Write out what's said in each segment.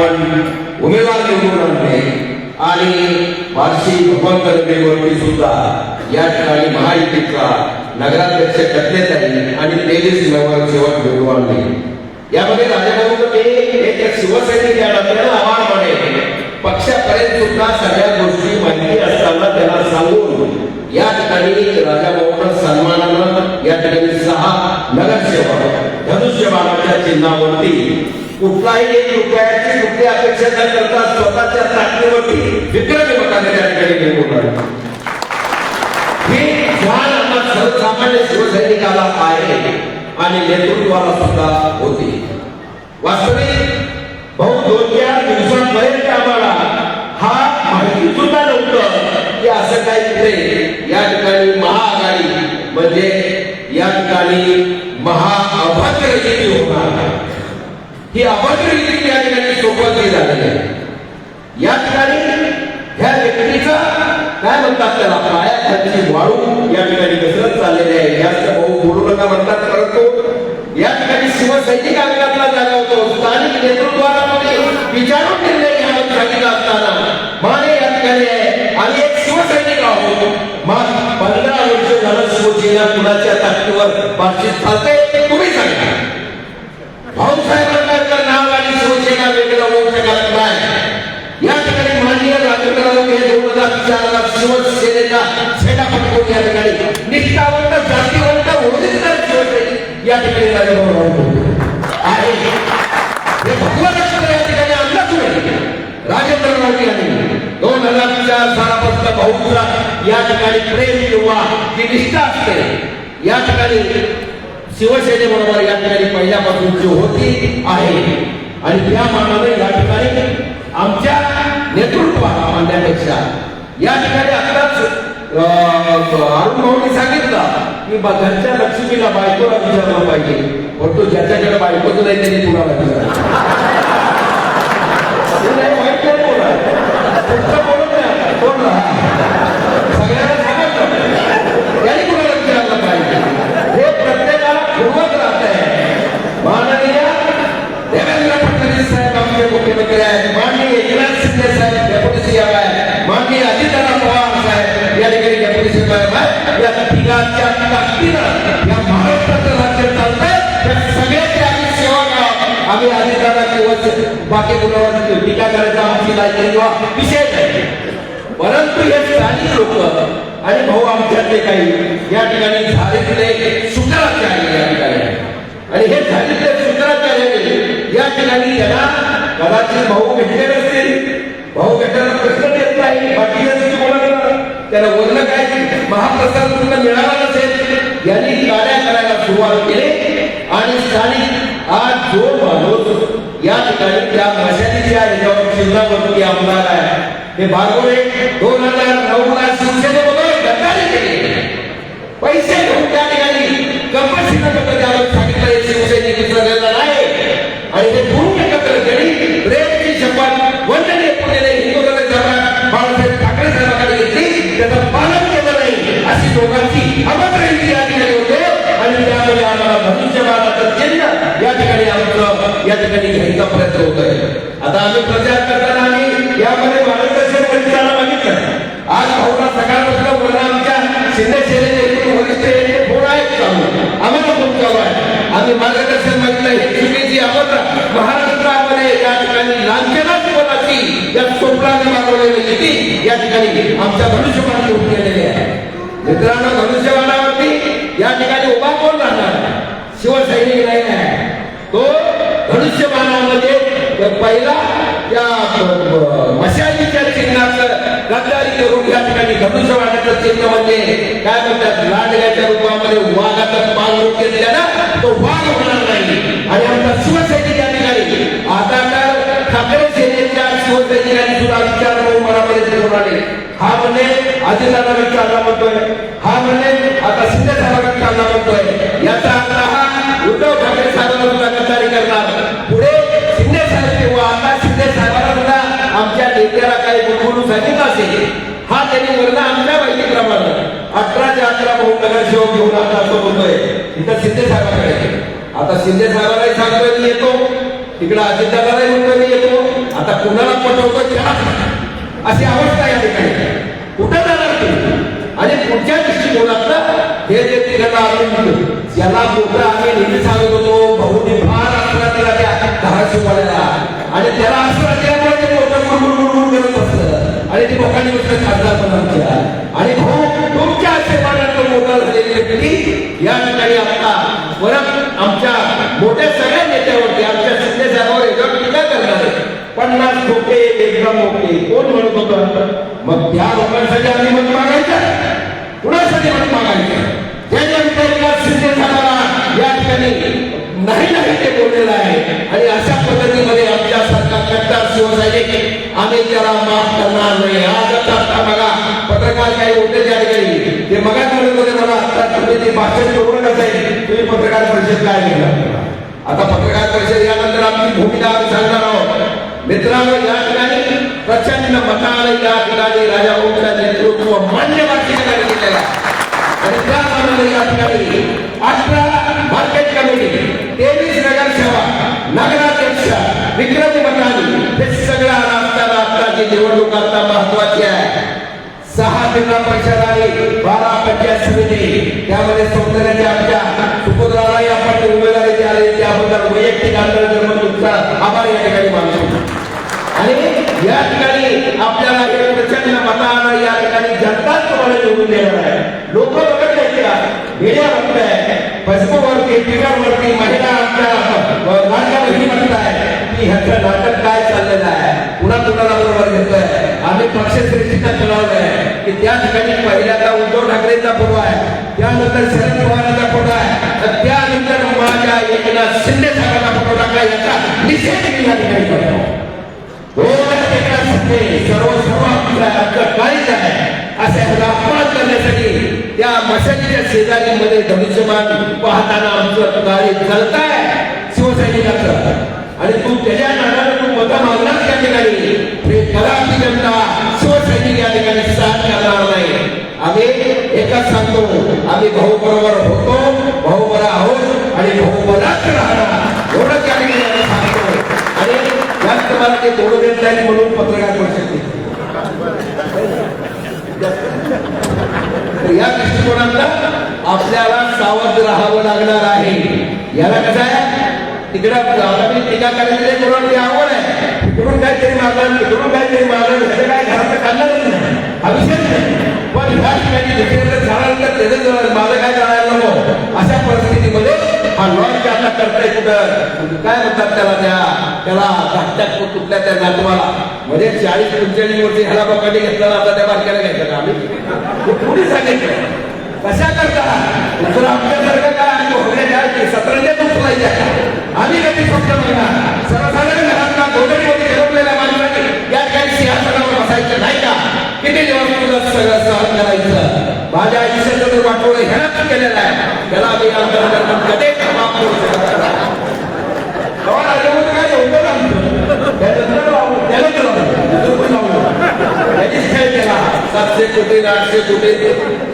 आपण उमेदवार निवडून आणले आणि बार्शी भगवंत नगरीवरती सुद्धा या ठिकाणी महायुतीचा नगराध्यक्ष कथलेताई आणि तेवीस नगरसेवक निवडून आणले. यामध्ये राजाभाऊ ते एक शिवसैनिक या नात्यानं आव्हान माने पक्षापर्यंत सुद्धा सगळ्या गोष्टी माहिती असताना त्यांना सांगून या ठिकाणी राजाभाऊंना सन्मानानं या ठिकाणी सहा नगरसेवक धनुष्यबाणाच्या चिन्हावरती कुठलाही एक रुपयाची कुठली अपेक्षा न करता स्वतःच्या ताकदीवरती विक्रमी मताने त्या ठिकाणी निवडून आले. ही ज्ञान आम्हा सर्वसामान्य शिवसैनिकाला आहे आणि नेतृत्वाला सुद्धा होती वास्तविक भाऊ दोन चार दिवसांपर्यंत आम्हाला हा माहिती सुद्धा नव्हतं की असं काही तिथे या ठिकाणी महाआघाडी म्हणजे या ठिकाणी महाअभाग्य होणार आहे. ही अभद्र युती या ठिकाणी सोबतही झालेली आहे या ठिकाणी ह्या व्यक्तीचा काय म्हणतात त्याला? पाया खालची वाळू या ठिकाणी घसरत चाललेली आहे. जास्त भाऊ बोलू नका म्हणतात. परंतु या ठिकाणी शिवसैनिक अंगातला जागा होतो. स्थानिक नेतृत्वाला मध्ये विचारून निर्णय घ्यावा सांगितलं असताना माने या ठिकाणी आहे. आणि एक शिवसैनिक आहोत. मग पंधरा वर्ष झालं शिवसेना कुणाच्या ताकदीवर बातचीत चालते तुम्ही सांगा. भाऊसाहेब आंबेडकर नाव आणि शिवसेना वेगळं होऊ शकत नाही. या ठिकाणी माननीय राजेंद्रराव हे दोन हजार चारला शिवसेनेचा छेडा पटकून या ठिकाणी निष्ठावंत जातीवंत ओरिजिनल शिवसैनिक या ठिकाणी राजेंद्रराव आहे हे भगवान या ठिकाणी आणला तुम्ही राजेंद्र राऊत यांनी दोन हजार चार सालापासून भाऊचा या ठिकाणी प्रेम किंवा जी निष्ठा असते या ठिकाणी शिवसेनेबरोबर या ठिकाणी पहिल्यापासूनची होती आहे. आणि त्या मानाने या ठिकाणी आमच्या नेतृत्वाला मानण्यापेक्षा या ठिकाणी आताच अरुण भाऊनी सांगितलं की घरच्या लक्ष्मीला बायकोला विचारलं पाहिजे. पण तो ज्याच्याकडे बायकोच नाही त्याने कुणाला विचारायचं? नाही वाईट नाही बोलत नाही आम्ही अजितदादा किंवा बाकी कुणावर टीका करायचा आमची लायकी किंवा विषय नाही परंतु हे स्थानिक लोक आणि भाऊ आमच्यातले काही या ठिकाणी झालेले शुक्राचार्य या ठिकाणी आणि हे झालेले शुक्राचार्य म्हणजे या ठिकाणी त्यांना कदाचित भाऊ भेटले नसतील भाऊ भेटायला प्रश्न येत नाही. बाकी त्याला वर्ण काय? महाप्रसाद पूर्ण मिळाला नसेल. यांनी कार्य करायला सुरुवात केली. आणि स्थानिक आज जो माणूस या ठिकाणी त्या मशालीच्या याच्यावर चिन्हावरती आमदार आहे. हे भागवळे दोन हजार नऊ ला शिवसेनेबरोबर गद्दारी केली. पैसे घेऊन त्या ठिकाणी कंपल्सरीनं आम्ही प्रचार करताना आम्ही यामध्ये मार्गदर्शन परिचाला मागितलं. आज भाऊला सकाळपासून बोलणं आमच्या शिंदे सेनेचे वरिष्ठ फोन आहेत चालू हो? आम्हाला फोन चालू आहे. आम्ही मार्गदर्शन मागितलं हे चुकीची आपण महाराष्ट्रामध्ये या ठिकाणी लांछनाची या चोपडाने मागवलेली होती या ठिकाणी आमच्या धनुष्यबाणाने उभी केलेली आहे. मित्रांनो धनुष्यबाणावरती या ठिकाणी उभा कोण राहणार? शिवसैनिक नाही आहे. तो धनुष्यबाणामध्ये पहिला मशालीच्या चिन्हाचं गद्दारी करून या ठिकाणी धनुष्यबाणाचं चिन्ह म्हणजे काय म्हणतात लांडग्याच्या रूपामध्ये वाघाचं पाल रूप घेतल्या ना तो वाघ होणार नाही आणि आमचा शिवसैनिक या ठिकाणी आता तर ठाकरे सेनेच्या शिवसैनिकांनी सुद्धा विचार करून मनामध्ये ठेवून आले हा म्हणजे अजितदादा विचारला म्हणतोय हा म्हणजे आता शिंदे साहेबांना विचारला म्हणतोय याचा अर्थ हा उद्धव ठाकरे साहेबांना गद्दारी करणार आमच्या नेत्याला काही गुंतवणूक झाली नसेल हा त्यांनी वर्ण आमच्या माहितीप्रमाणे अठराच्या अठरा भाऊ नगरसेवक घेऊन आता असं बोलतोय. इथं शिंदे साहेबांकडे आता शिंदे साहेबांनाही सांगतोय मी येतो. तिकडे अजितदादालाही म्हणतोय मी येतो. आता कुणाला पटवतो त्याला? अशी अवस्था या ठिकाणी कुठं जाणार तुम्ही आणि पुढच्या दृष्टिकोनात हे जे तिघांना आम्ही ज्याला मोठं आम्ही पन्नास खोके एकदम ओके कोण म्हणत होतं? मग त्या लोकांसाठी आम्ही मत मागायचं. कुणासाठी मत मागायचं? त्याच्यानंतर या शिंदे साहेबांना या ठिकाणी नाही नाही ते बोललेलं आहे. आणि अशा पद्धतीमध्ये आमच्या सरकार कट्टर शिवसैनिक. आम्ही त्याला माफ करणार नाही. आजच आता बघा पत्रकार काही होते त्या ठिकाणी. ते मगाच म्हणत होते मला आता तुम्ही ते भाषण करू नका तुम्ही पत्रकार परिषद काय घेणार? आता पत्रकार परिषद यानंतर आमची भूमिका आम्ही सांगणार आहोत. मित्रांनो या ठिकाणी प्रचंड मताने या ठिकाणी राजा भाऊच्या नेतृत्व मान्य ठिकाणी केलेलं आणि त्या मानाने या ठिकाणी अठरा मार्केट कमिटी तेवीस नगरसेवा नगराध्यक्ष विक्रम मतानी हे सगळं आलं असताना आत्ताची निवडणूक आता महत्वाची आहे. सहा जिल्हा परिषद आणि बारा पंचायत समिती त्यामध्ये सौंदर्याच्या आमच्या सुपुत्रालाही आपण उमेदवार द्याले त्याबद्दल वैयक्तिक आंदोलन तुमचा आभार या ठिकाणी मानतो. आणि या ठिकाणी आपल्याला हे प्रचंड मतानं या ठिकाणी जनताच तुम्हाला निवडून देणार आहे. लोक बघत नाही का? मीडिया बघताय फेसबुकवरती ट्विटरवरती महिला आमच्या लाडक्या बहिणी म्हणताय की ह्याचं नाटक काय चाललेलं आहे? पुन्हा कुणाला बरोबर घेतोय? आम्ही पक्षश्रेष्ठीचा आहे. की त्या ठिकाणी पहिल्यांदा उद्धव ठाकरेंचा फोटो आहे त्यानंतर शरद पवारांचा फोटो आहे. तर त्यानंतर एकनाथ शिंदे साहेबांचा फोटो टाकला याचा निषेध मी या ठिकाणी करतो दोन एकनाथ शिंदे सर्व सर्व आहे असे अपमान करण्यासाठी त्या मशालीच्या शेजारीमध्ये धनुष्यमान पाहताना आमचं कार्य चालत शिवसैनिकाचं आणि तू त्याच्या नादाने तू मतं मागणार त्या ठिकाणी आहे एकच सांगतो आम्ही भाऊ बरोबर होतो भाऊ बरा आहोत आणि भाऊ बराच राहणार. एवढंच आम्ही सांगतो. आणि जास्त मला ते बोलू देत नाही म्हणून पत्रकार परिषद तर या दृष्टिकोनातला आपल्याला सावध राहावं लागणार आहे. याला कसं आहे? तिकडं आता मी टीका करायची आवड आहे. तिकडून काहीतरी मागणं तिकडून काहीतरी मागणं ह्याचं काय घरात काढणारच नाही. हा विषय नाही पण ह्या ठिकाणी दुसरीकडे झाल्यानंतर त्याचं माझं काय करायला नको अशा परिस्थितीमध्ये हा लॉन्च आता करताय कुठं? काय म्हणतात त्याला त्या? त्याला धाकट्यात कुठल्या त्या नातवाला? म्हणजे चाळीस पंचेचाळीस वर्षी ह्याला बकाटी घेतला आता त्या बारक्याला घ्यायचं का? आम्ही कुणी सांगितलं कशा करता? जर आमच्यासारखं काय? आम्ही सतरंजात उचलायच्या आम्ही कधी फक्त म्हणणार? नाही का किती दिवस तुला सगळं सहन करायचं? माझ्या आयुष्याचं जर वाटोळं ह्यालाच केलेलं आहे. त्याला मी अंतर्गत कधी माफ करू शकत नाही. काय होतं ना खेळ केला. सातशे कोटी आठशे कोटी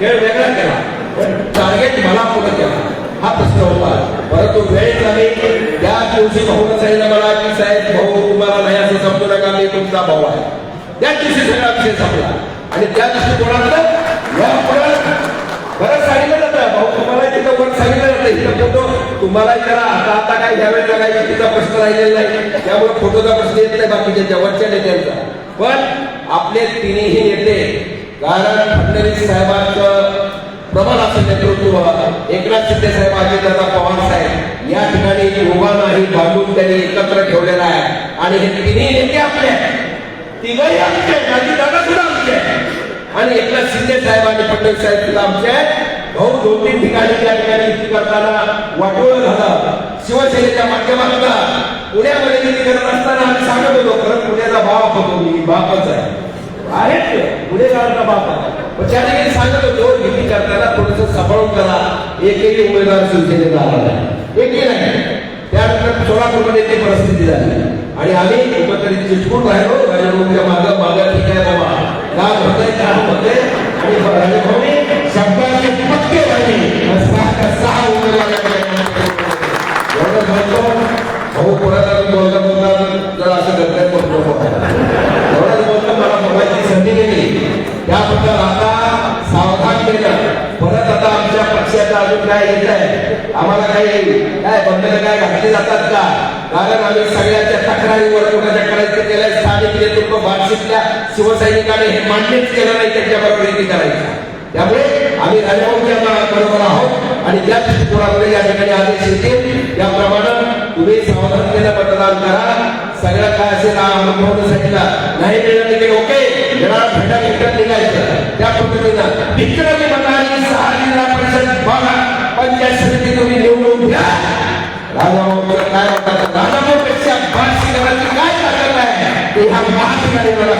खेळ वेगळा केला. पण टार्गेट मला पूर्ण केला. हा प्रश्न होता. परंतु वेळ झाली. त्या दिवशी भाऊ मला की साहेब भाऊ तुम्हाला नाही असं समजू नका. मी तुमचा भाऊ आहे. त्या दिवशी सगळा विषय संपला. आणि त्या दृष्टिकोनातलं या परत बरं सांगितलं जातं. भाऊ तुम्हाला तिथं वर सांगितलं जातं इथं फोटो. तुम्हाला करा आता आता काय घ्यावे काय तिचा प्रश्न राहिलेला नाही. त्यामुळे फोटोचा प्रश्न येत नाही बाकीच्या वरच्या नेत्यांचा. पण आपले तिन्ही नेते कारण फडणवीस साहेबांचं प्रबल असं नेतृत्व एकनाथ शिंदे साहेब अजितदादा पवार साहेब या ठिकाणी दोघांनाही बांधून त्यांनी एकत्र ठेवलेला आहे. आणि हे तिन्ही नेते आपले आहेत. तिघही आमचे माझी दादा सुद्धा आमचे आणि एकनाथ शिंदे साहेब आणि फडणवीस साहेब सुद्धा आमचे भाऊ दोन तीन ठिकाणी त्या ठिकाणी युती करताना वाटोळ झालं. शिवसेनेच्या माध्यमातून पुण्यामध्ये युती करत असताना आम्ही सांगत होतो खरं पुण्याचा बाप होतो मी बापच आहे. आहेत ते बाप आहे. पण त्या ठिकाणी सांगत होतो युती करताना थोडस सांभाळून करा. एकही उमेदवार शिवसेनेचा आला नाही. एकही नाही. त्यानंतर सोलापूरमध्ये ती परिस्थिती झाली. आणि आम्ही कुठेतरी चिटकून राहिलो राजभाऊच्या माग माग ठिकाणी बाबा. का होतंय का? होतंय. आणि राजभाऊने शब्दाचे पक्के झाले सारखा सहा उमेदवाराकडे म्हणतो भाऊ कोणाला बोलता बोलता जर असं गद्दार करतो एवढंच बोलतो मला बघायची संधी दिली त्याबद्दल पण नको आहे येईल काय बंधन काय घातले जातात का? कारण आम्ही सगळ्याच्या तक्रारीवर कोणाच्या करायचं केलंय? स्थानिक नेतृत्व बार्शीतल्या शिवसैनिकाने हे मान्यच केलं नाही त्यांच्याबरोबर युती करायची. त्यामुळे आम्ही राजाभाऊच्या बरोबर आहोत आणि ज्या दृष्टिकोनामध्ये या ठिकाणी आदेश येतील त्याप्रमाणे तुम्ही सावधानतेने मतदान करा. सगळं काय असेल अनुभव सांगितलं. नाही मिळालं तिकडे ओके येणार भेटा भेटत निघायचं. त्या पद्धतीनं विक्रमी मतांनी सहा जिल्हा परिषद बघा पंचायत समिती तुम्ही निवडून घ्या. राजाभाऊचं काय म्हणतात? राजाभाऊपेक्षा बार्शी काय ताकद आहे? ते हा महाठिकाणी मला